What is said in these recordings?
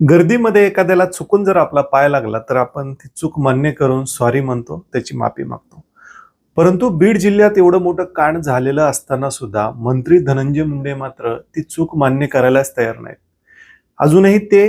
गर्दीमध्ये एखाद्याला चुकून जर आपला पाय लागला तर आपण ती चूक मान्य करून सॉरी म्हणतो त्याची माफी मागतो. परंतु बीड जिल्ह्यात एवढं मोठं कांड झालेलं असताना सुद्धा मंत्री धनंजय मुंडे मात्र ती चूक मान्य करायलाच तयार नाहीत. अजूनही ते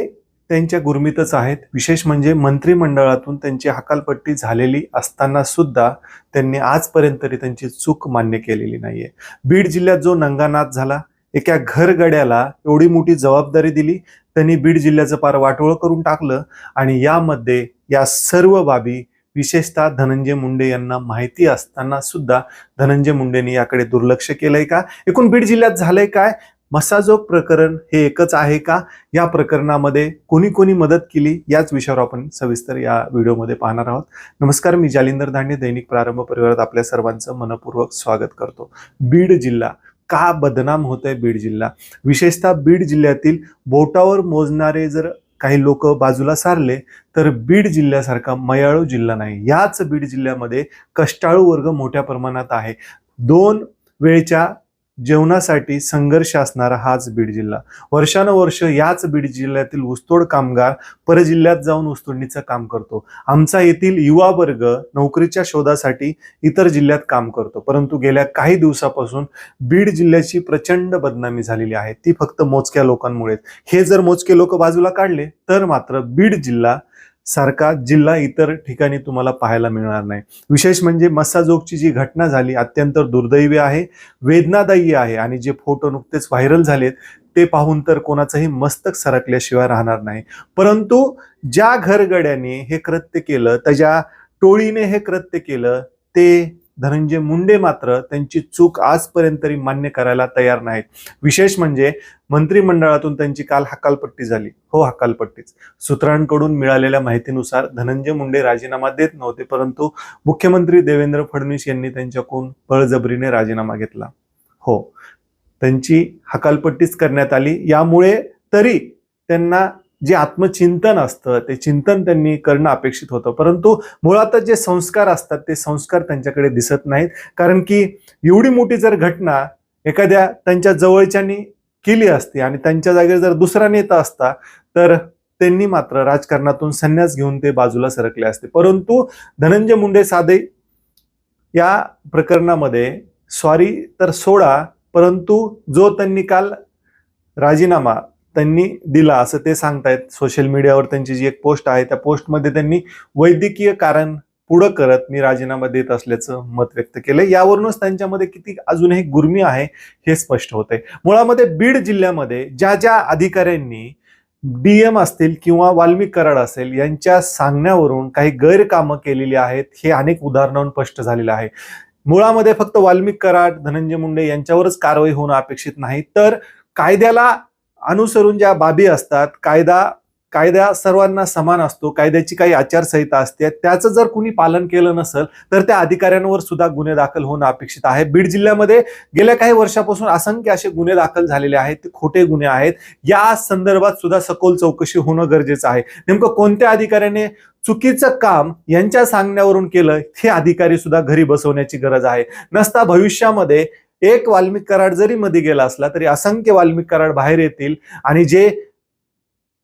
त्यांच्या गुरमीतच आहेत. विशेष म्हणजे मंत्रिमंडळातून त्यांची हकालपट्टी झालेली असताना सुद्धा त्यांनी आजपर्यंत तरी त्यांची चूक मान्य केलेली नाहीये. बीड जिल्ह्यात जो नंगानाथ झाला एका घरगड्याला एवढी मोठी जबाबदारी दिली त्यांनी बीड जिल्ह्याचं पार वाटोळं करून टाकलं आणि यामध्ये या सर्व बाबी विशेषतः धनंजय मुंडे यांना माहिती असताना सुद्धा धनंजय मुंडेंनी याकडे दुर्लक्ष केलंय का? एकूण बीड जिल्ह्यात झालंय काय? मसाजोग प्रकरण हे एकच आहे का? या प्रकरणामध्ये कोणी कोणी मदत केली? याच विषयावर आपण सविस्तर या व्हिडिओमध्ये पाहणार आहोत. नमस्कार मी जालिंदर दांडे दैनिक प्रारंभ परिवारात आपल्या सर्वांचं मनपूर्वक स्वागत करतो. बीड जिल्हा का बदनाम होत आहे बीड जिल्हा? विशेषतः बीड जिल्ह्यातील बोटावर मोजणारे जर काही लोक बाजूला सारले तर बीड जिल्ह्यासारखा मयाळू जिल्हा नाही. याच बीड जिल्ह्यामध्ये कष्टाळू वर्ग मोठ्या प्रमाणात आहे. दोन वेळच्या जेवणासाठी संघर्ष असणारा हाच बीड जिल्हा. वर्षानुवर्ष याच बीड जिल्ह्यातील ऊसतोड कामगार परजिल्ह्यात जाऊन ऊसतोडणीचं काम करतो. आमचा येथील युवा वर्ग नोकरीच्या शोधासाठी इतर जिल्ह्यात काम करतो. परंतु गेल्या काही दिवसापासून बीड जिल्ह्याची प्रचंड बदनामी झालेली आहे. ती फक्त मोजक्या लोकांमुळे हे जर मोजके लोक बाजूला काढले तर मात्र बीड जिल्हा सारखा जिल्हा इतर ठिकाणी तुम्हाला पाहायला मिळणार नाही. विशेष म्हणजे मस्साजोगची जी घटना झाली अत्यंत दुर्दैवी आहे वेदनादायी आहे आणि जे फोटो नुकतेच व्हायरल झालेत ते पाहून तर कोणाचंही मस्तक सरकल्याशिवाय राहणार नाही. परंतु ज्या घरगड्याने हे कृत्य केलं त्याच्या टोळीने हे कृत्य केलं ते धनंजय मुंडे मात्र त्यांची चूक आजपर्यंत तरी मान्य करायला तयार नाहीत. विशेष म्हणजे मंत्रिमंडळातून त्यांची काल हकालपट्टी झाली. हो हकालपट्टीच. सूत्रांकडून मिळालेल्या माहितीनुसार धनंजय मुंडे राजीनामा देत नव्हते परंतु मुख्यमंत्री देवेंद्र फडणवीस यांनी त्यांच्याकडून बळजबरीने राजीनामा घेतला. हो त्यांची हकालपट्टीच करण्यात आली. यामुळे तरी त्यांना जे आत्मचिंतन असतं ते चिंतन त्यांनी करणं अपेक्षित होतं. परंतु मुळातच जे संस्कार असतात ते संस्कार त्यांच्याकडे दिसत नाहीत. कारण की एवढी मोठी जर घटना एखाद्या त्यांच्या जवळच्यानी केली असती आणि त्यांच्या जागेवर जर दुसरा नेता असता तर त्यांनी मात्र राजकारणातून संन्यास घेऊन ते बाजूला सरकले असते. परंतु धनंजय मुंडे साधे या प्रकरणामध्ये सॉरी तर सोडा परंतु जो त्यांनी काल राजीनामा त्यांनी दिला असं ते सांगतायत. सोशल मीडियावर त्यांची जी एक पोस्ट आहे त्या पोस्टमध्ये त्यांनी वैद्यकीय कारण पुढं करत मी राजीनामा देत असल्याचं मत व्यक्त केलं यावरूनच त्यांच्यामध्ये किती अजूनही गुर्मी आहे हे स्पष्ट होत आहे मुळामध्ये बीड जिल्ह्यामध्ये ज्या ज्या अधिकाऱ्यांनी डीएम असतील किंवा वाल्मिक कराड असेल यांच्या सांगण्यावरून काही गैरकामं केलेली आहेत हे अनेक उदाहरणांवरून स्पष्ट झालेलं आहे. मुळामध्ये फक्त वाल्मिक कराड धनंजय मुंडे यांच्यावरच कारवाई होणं अपेक्षित नाही. तर कायद्याला अनुसरून ज्या बाबी असतात कायदा कायदा सर्वांना समान असतो कायद्याची काही आचारसंहिता असते त्याचं जर कुणी पालन केलं नसेल तर त्या अधिकाऱ्यांवर सुद्धा गुन्हे दाखल होणं अपेक्षित आहे. बीड जिल्ह्यामध्ये गेल्या काही वर्षापासून असंख्य असे गुन्हे दाखल झालेले आहेत ते खोटे गुन्हे आहेत. या संदर्भात सुद्धा सखोल चौकशी होणं गरजेचं आहे. नेमकं कोणत्या अधिकाऱ्याने चुकीचं काम यांच्या सांगण्यावरून केलं हे अधिकारी सुद्धा घरी बसवण्याची गरज आहे. नसता भविष्यामध्ये एक वाल्मिक कराड जरी मध्ये गेला असला तरी असंख्य वाल्मिक कराड बाहेर येतील. आणि जे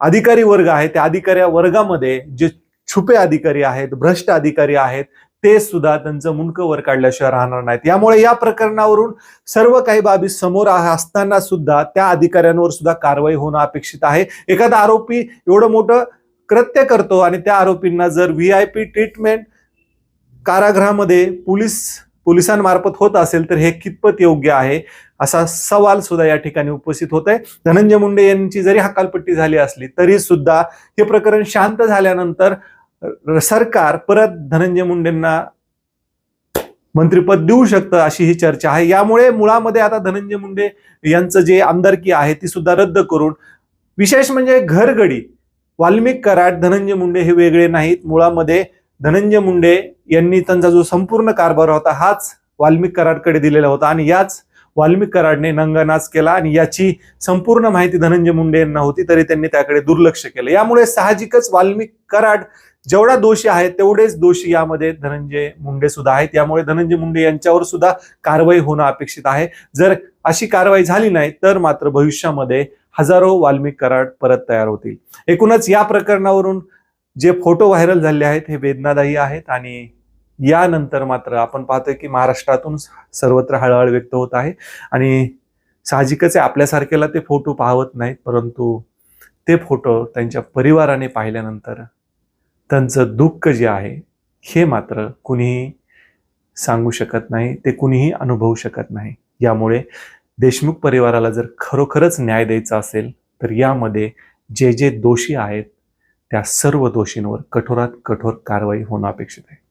अधिकारी वर्ग आहे त्या अधिकारी वर्गामध्ये जे छुपे अधिकारी आहेत भ्रष्ट अधिकारी आहेत ते सुद्धा त्यांचं मुंडकं वर काढल्याशिवाय राहणार नाहीत. यामुळे या प्रकरणावरून सर्व काही बाबी समोर असताना सुद्धा त्या अधिकाऱ्यांवर सुद्धा कारवाई होणं अपेक्षित आहे. एखादा आरोपी एवढं मोठं कृत्य करतो आणि त्या आरोपींना जर व्ही आय पी ट्रीटमेंट कारागृहामध्ये पोलीस पोलिसांमार्फत होत असेल तर हे कितपत योग्य आहे असा सवाल सुद्धा या ठिकाणी उपस्थित होत आहे धनंजय मुंडे यांची जरी हकालपट्टी झाली असली तरी सुद्धा हे प्रकरण शांत झाल्यानंतर सरकार परत धनंजय मुंडेंना मंत्रिपद देऊ शकतं अशी ही चर्चा आहे. यामुळे मुळामध्ये आता धनंजय मुंडे यांचं जे आमदारकी आहे ती सुद्धा रद्द करून विशेष म्हणजे घरगडी वाल्मिक कराड धनंजय मुंडे हे वेगळे नाहीत. मुळामध्ये धनंजय मुंडे यांनी त्यांचा जो संपूर्ण कारभार होता हाच वाल्मिक कराडकडे दिलेला होता आणि याच वाल्मिक कराडने नंगनाच केला आणि याची संपूर्ण माहिती धनंजय मुंडे यांना होती तरी त्यांनी त्याकडे दुर्लक्ष केलं. यामुळे साहजिकच वाल्मिक कराड जेवढा दोषी आहे तेवढेच दोषी यामध्ये धनंजय मुंडे सुद्धा आहेत. त्यामुळे धनंजय मुंडे यांच्यावर सुद्धा कारवाई होणं अपेक्षित आहे. जर अशी कारवाई झाली नाही तर मात्र भविष्यामध्ये हजारो वाल्मिक कराड परत तयार होतील. एकूणच या प्रकरणावरून जे फोटो व्हायरल झाले आहेत हे वेदनादायी आहेत आणि यानंतर मात्र आपण पाहतोय की महाराष्ट्रातून सर्वत्र हळहळ व्यक्त होत आहे आणि साहजिकच आहे आपल्यासारखेला ते फोटो पाहत नाहीत परंतु ते फोटो त्यांच्या परिवाराने पाहिल्यानंतर त्यांचं दुःख जे आहे हे मात्र कुणीही सांगू शकत नाही ते कुणीही अनुभवू शकत नाही. यामुळे देशमुख परिवाराला जर खरोखरच न्याय द्यायचा असेल तर यामध्ये जे जे दोषी आहेत त्या सर्व दोषींवर कठोरात कठोर कारवाई होणं अपेक्षित आहे.